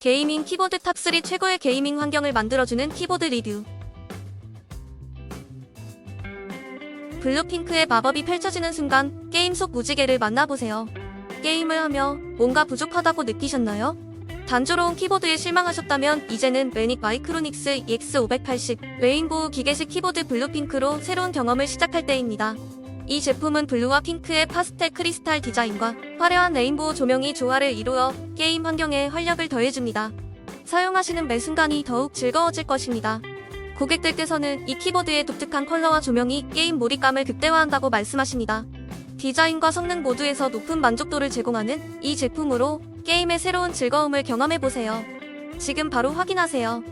게이밍 키보드 탑3 최고의 게이밍 환경을 만들어주는 키보드 리뷰. 블루핑크의 마법이 펼쳐지는 순간 게임 속 무지개를 만나보세요. 게임을 하며 뭔가 부족하다고 느끼셨나요? 단조로운 키보드에 실망하셨다면 이제는 매닉 마이크로닉스 EX580 레인보우 기계식 키보드 블루핑크로 새로운 경험을 시작할 때입니다. 이 제품은 블루와 핑크의 파스텔 크리스탈 디자인과 화려한 레인보우 조명이 조화를 이루어 게임 환경에 활력을 더해줍니다. 사용하시는 매 순간이 더욱 즐거워질 것입니다. 고객들께서는 이 키보드의 독특한 컬러와 조명이 게임 몰입감을 극대화한다고 말씀하십니다. 디자인과 성능 모두에서 높은 만족도를 제공하는 이 제품으로 게임의 새로운 즐거움을 경험해보세요. 지금 바로 확인하세요.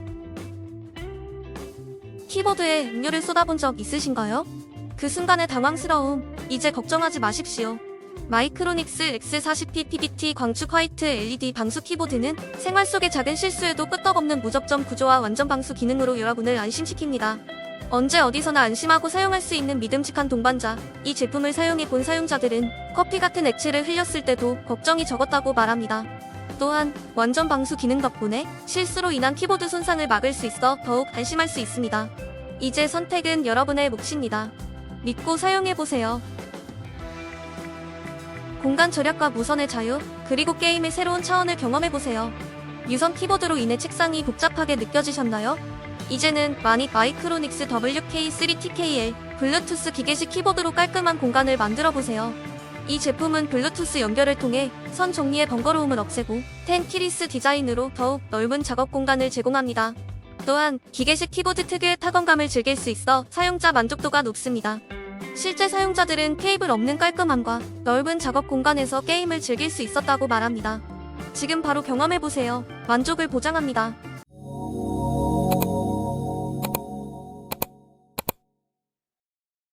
키보드에 음료를 쏟아본 적 있으신가요? 그 순간의 당황스러움, 이제 걱정하지 마십시오. 마이크로닉스 X40P PBT 광축 화이트 LED 방수 키보드는 생활 속의 작은 실수에도 끄떡없는 무접점 구조와 완전 방수 기능으로 여러분을 안심시킵니다. 언제 어디서나 안심하고 사용할 수 있는 믿음직한 동반자. 이 제품을 사용해 본 사용자들은 커피 같은 액체를 흘렸을 때도 걱정이 적었다고 말합니다. 또한 완전 방수 기능 덕분에 실수로 인한 키보드 손상을 막을 수 있어 더욱 안심할 수 있습니다. 이제 선택은 여러분의 몫입니다. 믿고 사용해보세요. 공간 절약과 무선의 자유, 그리고 게임의 새로운 차원을 경험해보세요. 유선 키보드로 인해 책상이 복잡하게 느껴지셨나요? 이제는 마닉 마이크로닉스 WK3TKL 블루투스 기계식 키보드로 깔끔한 공간을 만들어보세요. 이 제품은 블루투스 연결을 통해 선 종리의 번거로움을 없애고 텐키리스 디자인으로 더욱 넓은 작업 공간을 제공합니다. 또한 기계식 키보드 특유의 타건감을 즐길 수 있어 사용자 만족도가 높습니다. 실제 사용자들은 케이블 없는 깔끔함과 넓은 작업 공간에서 게임을 즐길 수 있었다고 말합니다. 지금 바로 경험해보세요. 만족을 보장합니다.